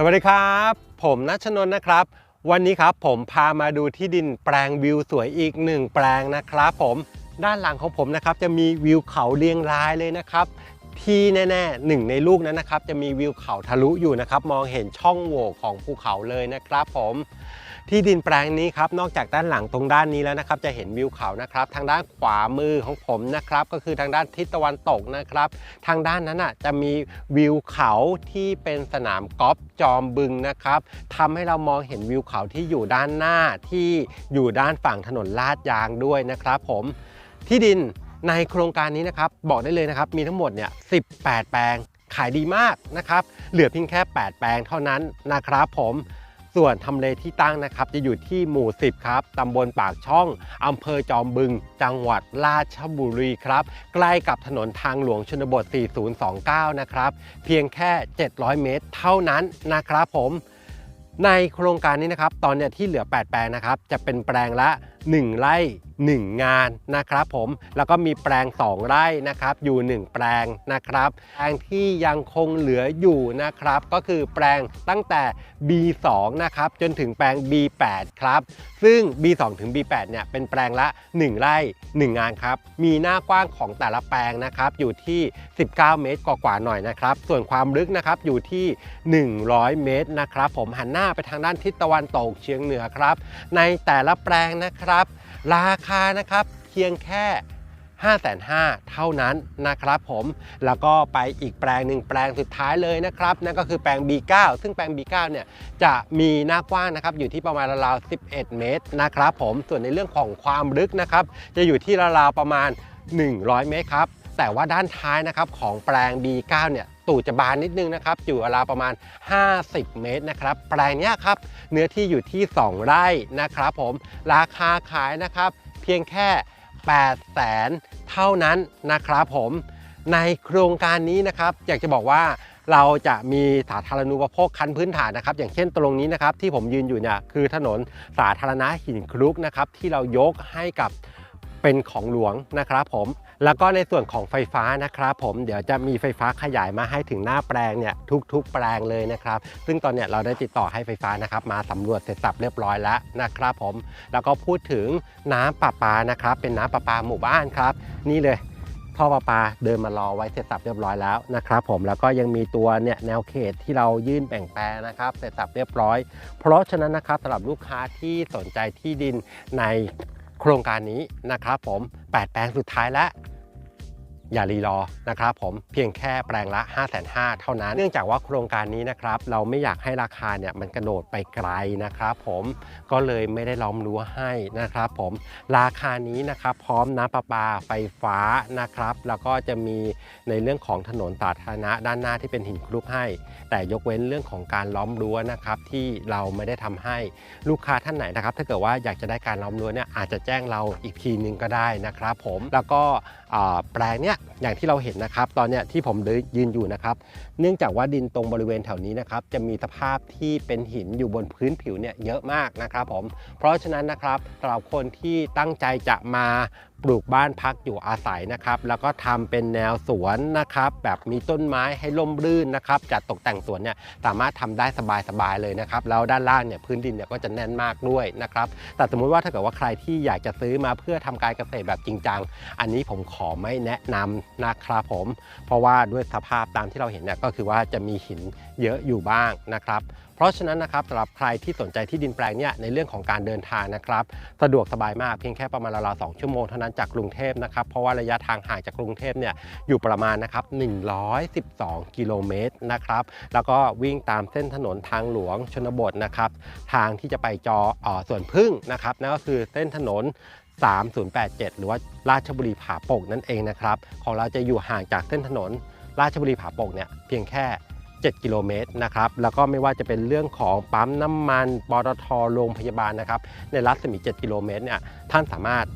สวัสดีครับ ผมนัชนน์นะครับ วันนี้ครับผมพามาดูที่ดินแปลงวิวสวยอีกหนึ่งแปลงนะครับผมด้านหลังของผมนะครับจะมีวิวเขาเรียงรายเลยนะครับ ที่แน่ๆหนึ่งในลูกนั้นนะครับ จะมีวิวเขาทะลุอยู่นะครับ มองเห็นช่องโหว่ของภูเขาเลยนะครับผม ที่ดินแปลงนี้ครับนอกจากด้านหลังตรงด้านนี้แล้วนะครับจะเห็นวิวเขานะครับ ทางด้านขวามือของผมนะครับ ก็คือทางด้านทิศตะวันตกนะครับ ทางด้านนั้นอะจะมีวิวเขาที่เป็นสนามกอล์ฟจอมบึงนะครับทำให้เรามองเห็นวิวเขาที่อยู่ด้านหน้าที่อยู่ด้านฝั่งถนนลาดยางด้วยนะครับผมที่ดินในโครงการนี้นะครับบอกได้เลยนะครับมีทั้งหมดเนี่ย18 แปลงขายดีมากนะครับเหลือเพียงแค่ 8 แปลงเท่านั้นนะครับผม ส่วนทำเลที่ตั้งนะครับ จะอยู่ที่หมู่ 10 ครับตำบลปากช่องอำเภอจอมบึง จังหวัดราชบุรีครับ ใกล้กับถนนทางหลวงชนบท 4029 นะครับ เพียงแค่ 700 เมตรเท่านั้นนะครับผม ในโครงการนี้นะครับ ตอนเนี้ยที่เหลือ 8 แปลงนะครับ จะเป็นแปลงละ1 ไร่ 1 งานนะครับผมแล้วก็มีแปลง 2 ไร่นะครับอยู่ 1 แปลงนะครับแปลงที่ยังคงเหลืออยู่นะครับก็คือแปลงตั้งแต่ B2 นะครับจนถึงแปลง B8 ครับซึ่ง B2 ถึง B8 เนี่ยเป็นแปลงละ 1 ไร่ 1 งานครับมีหน้ากว้างของแต่ละแปลงนะครับอยู่ที่ 19 เมตรกว่าๆหน่อยนะครับส่วนความลึกนะครับอยู่ที่ 100 เมตรนะครับผมหันหน้าไปทางด้านทิศตะวันตกเฉียงเหนือครับในแต่ละแปลงนะครับราคานะครับเพียงแค่5 5 0 0 0เท่านั้นนะครับผม แล้วก็ไปอีกแปลงหนึ่งแปลงสุดท้ายเลยนะครับ นั่นก็คือแปลง B9 ซึ่งแปลง B9 เนี่ยจะมีหน้ากว้างนะครับอยู่ที่ประมาณราวๆ11 เมตรนะครับผม ส่วนในเรื่องของความลึกนะครับ จะอยู่ที่ราวๆประมาณ 100 เมตรครับ แต่ว่าด้านท้ายนะครับของแปลง B9 เนี่ย ตูดจะบานนิดนึงนะครับ อยู่ราวประมาณ 50 เมตรนะครับ แปลงนี้ครับ เนื้อที่อยู่ที่ 2 ไร่นะครับผม ราคาขายนะครับ เพียงแค่ 8 0 0แสนเท่านั้นนะครับผม ในโครงการนี้นะครับ อยากจะบอกว่าเราจะมีสาธารณูปโภคขั้นพื้นฐานนะครับ อย่างเช่นตรงนี้นะครับ ที่ผมยืนอยู่เนี่ยคือถนนสาธารณะหินคลุกนะครับ ที่เรายกให้กับเป็นของหลวงนะครับผม แล้วก็ในส่วนของไฟฟ้านะครับ ผมเดี๋ยวจะมีไฟฟ้าขยายมาให้ถึงหน้าแปลงเนี่ยทุกๆ แปลงเลยนะครับ ซึ่งตอนเนี้ยเราได้ติดต่อให้ไฟฟ้านะครับ มาสำรวจเสร็จสับเรียบร้อยแล้วนะครับ ผมแล้วก็พูดถึงน้ำประปานะครับ เป็นน้ำประปาหมู่บ้านครับ นี่เลย ท่อประปาเดินมารอไว้เสร็จสับเรียบร้อยแล้วนะครับผมแล้วก็ยังมีตัวเนี่ยแนวเขตที่เรายื่นแบ่งแปลงนะครับเสร็จสับเรียบร้อย เพราะฉะนั้นนะครับสำหรับลูกค้าที่สนใจที่ดินในโครงการนี้นะครับผม 8 แปลงสุดท้ายแล้ว อย่ารีรอนะครับผมเพียงแค่แปลงละ 5 5 0 0 0เท่านั้น เนื่องจากว่าโครงการนี้นะครับเราไม่อยากให้ราคาเนี่ยมันกระโดดไปไกลนะครับผมก็เลยไม่ได้ล้อมรั้วให้นะครับผมราคานี้นะครับพร้อมน้ำประปาไฟฟ้านะครับ แล้วก็จะมีในเรื่องของถนนสาธารณะด้านหน้าที่เป็นหินคลุกให้ แต่ยกเว้นเรื่องของการล้อมรั้วนะครับที่เราไม่ได้ทำให้ลูกค้าท่านไหนนะครับ ถ้าเกิดว่าอยากจะได้การล้อมรั้วเนี่ยอาจจะแจ้งเราอีกทีนึงก็ได้นะครับผมแล้วก็แปลงเนี้ยอย่างที่เราเห็นนะครับ ตอนเนี้ยที่ผมยืนอยู่นะครับ เนื่องจากว่าดินตรงบริเวณแถวนี้นะครับ จะมีสภาพที่เป็นหินอยู่บนพื้นผิวเนี่ยเยอะมากนะครับผม เพราะฉะนั้นนะครับสำหรับคนที่ตั้งใจจะมา ปลูกบ้านพักอยู่อาศัยนะครับ แล้วก็ทำเป็นแนวสวนนะครับ แบบมีต้นไม้ให้ร่มรื่นนะครับ จัดตกแต่งสวนเนี่ยสามารถทำได้สบายๆเลยนะครับ แล้วด้านล่างเนี่ยพื้นดินเนี่ยก็จะแน่นมากด้วยนะครับ แต่สมมุติว่าถ้าเกิดว่าใครที่อยากจะซื้อมาเพื่อทำการเกษตรแบบจริงจัง อันนี้ผมขอไม่แนะนำนะครับผม เพราะว่าด้วยสภาพตามที่เราเห็นเนี่ยก็คือว่าจะมีหินเยอะอยู่บ้างนะครับ เพราะฉะนั้นนะครับสำหรับใครที่สนใจที่ดินแปลงเนี่ยในเรื่องของการเดินทางนะครับ สะดวกสบายมากเพียงแค่ประมาณราวๆ2ชั่วโมงเท่านั้นจากกรุงเทพนะครับ เพราะว่าระยะทางห่างจากกรุงเทพเนี่ยอยู่ประมาณนะครับ112 กิโลเมตรนะครับ แล้วก็วิ่งตามเส้นถนนทางหลวงชนบทนะครับ ทางที่จะไปจอเออส่วนพึ่งนะครับนั่นก็คือเส้นถนน3087 หรือว่าราชบุรีผาปกนั่นเองนะครับ ของเราจะอยู่ห่างจากเส้นถนนราชบุรีผาปกเนี่ยเพียงแค่ 7 กิโลเมตรนะครับแล้วก็ไม่ว่าจะเป็นเรื่องของปั๊มน้ำมันปตทโรงพยาบาลนะครับในรัศมี 7 กิโลเมตรเนี่ยท่านสามารถ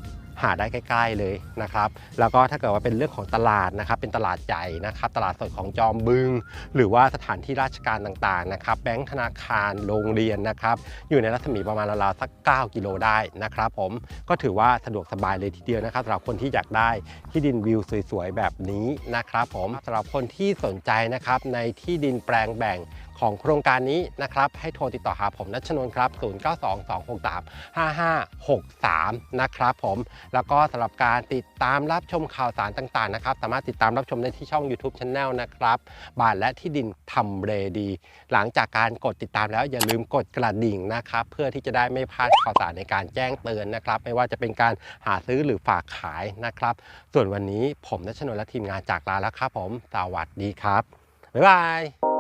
หาได้ใกล้ ๆเลยนะครับ แล้วก็ถ้าเกิดว่าเป็นเรื่องของตลาดนะครับ เป็นตลาดใหญ่นะครับ ตลาดสดของจอมบึง หรือว่าสถานที่ราชการต่างๆนะครับ แบงก์ธนาคาร โรงเรียนนะครับ อยู่ในรัศมีประมาณราวๆสัก 9 กิโลได้นะครับ ผม ก็ถือว่าสะดวกสบายเลยทีเดียวนะครับสำหรับคนที่อยากได้ที่ดินวิวสวยๆแบบนี้นะครับ ผมสำหรับคนที่สนใจนะครับในที่ดินแปลงแบ่ง ของโครงการนี้นะครับ ให้โทรติดต่อหาผมนัชนนท์ครับ 0922635563 นะครับผม แล้วก็สำหรับการติดตามรับชมข่าวสารต่างๆนะครับ สามารถติดตามรับชมได้ที่ช่อง YouTube Channel นะครับ บ้านและที่ดินทำเลดี หลังจากการกดติดตามแล้วอย่าลืมกดกระดิ่งนะครับ เพื่อที่จะได้ไม่พลาดข่าวสารในการแจ้งเตือนนะครับ ไม่ว่าจะเป็นการหาซื้อหรือฝากขายนะครับ ส่วนวันนี้ผมนัชนนท์และทีมงานจากลาแล้วครับผม สวัสดีครับ บ๊ายบาย